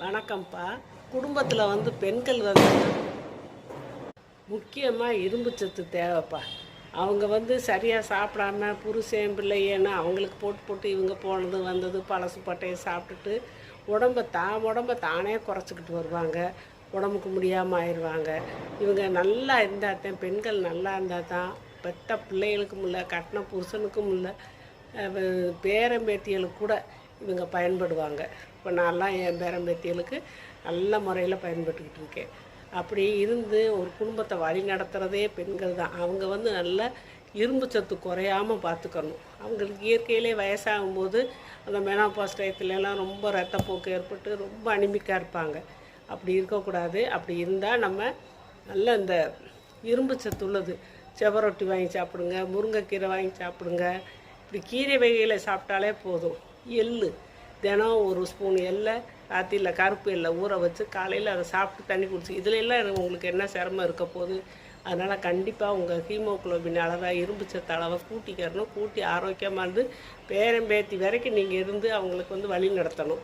வணக்கம்ப்பா. குடும்பத்தில் வந்து பெண்கள் வந்து முக்கியமாக இரும்பு சத்து தேவைப்பா. அவங்க வந்து சரியாக சாப்பிடாம புருஷன் பிள்ளையன்னு அவங்களுக்கு போட்டு போட்டு இவங்க போனது வந்தது பழசு பட்டையை சாப்பிட்டுட்டு உடம்ப தான் உடம்ப தானே குறைச்சிக்கிட்டு வருவாங்க. உடம்புக்கு முடியாமல் ஆயிடுவாங்க. இவங்க நல்லா இருந்தால் தான் பெண்கள் நல்லா இருந்தால் தான் பெத்த பிள்ளைகளுக்கும் இல்லை கட்டின புருஷனுக்கும் இல்லை அஹ் பேரம்பேத்திகளுக்கு கூட இவங்க பயன்படுவாங்க. இப்போ நான்லாம் என் பேரம்பேத்திகளுக்கு நல்ல முறையில் பயன்பட்டுக்கிட்டு இருக்கேன். அப்படி இருந்து ஒரு குடும்பத்தை வழி நடத்துகிறதே பெண்கள் தான். அவங்க வந்து நல்ல இரும்பு சத்து குறையாமல் பார்த்துக்கணும் அவங்களுக்கு இயற்கையிலே வயசாகும்போது அந்த மெனாபாஸ் டயத்துலலாம் ரொம்ப ரத்தப்போக்கு ஏற்பட்டு ரொம்ப அனிமிக்காக இருப்பாங்க. அப்படி இருக்கக்கூடாது. அப்படி இருந்தால் நம்ம நல்ல இந்த இரும்பு சத்து உள்ளது. செவரொட்டி வாங்கி சாப்பிடுங்க முருங்கைக்கீரை வாங்கி சாப்பிடுங்க. இப்படி கீரை வகைகளை சாப்பிட்டாலே போதும். எள்ளு. தினம் ஒரு ஸ்பூன் எள்ளை ராத்திரியில் கருப்பு எல்லை ஊற வச்சு காலையில் அதை சாப்பிட்டு தண்ணி குடிச்சு. இதில் எல்லாம் உங்களுக்கு என்ன சிரமம் இருக்க போகுது? அதனால் கண்டிப்பாக உங்கள் ஹீமோகுளோபின் அளவை இரும்பு சத்து அளவை கூட்டிக்கிறணும் கூட்டி ஆரோக்கியமாக இருந்து பேரம்பேத்தி வரைக்கும் நீங்கள் இருந்து அவங்களுக்கு வந்து வழி நடத்தணும்.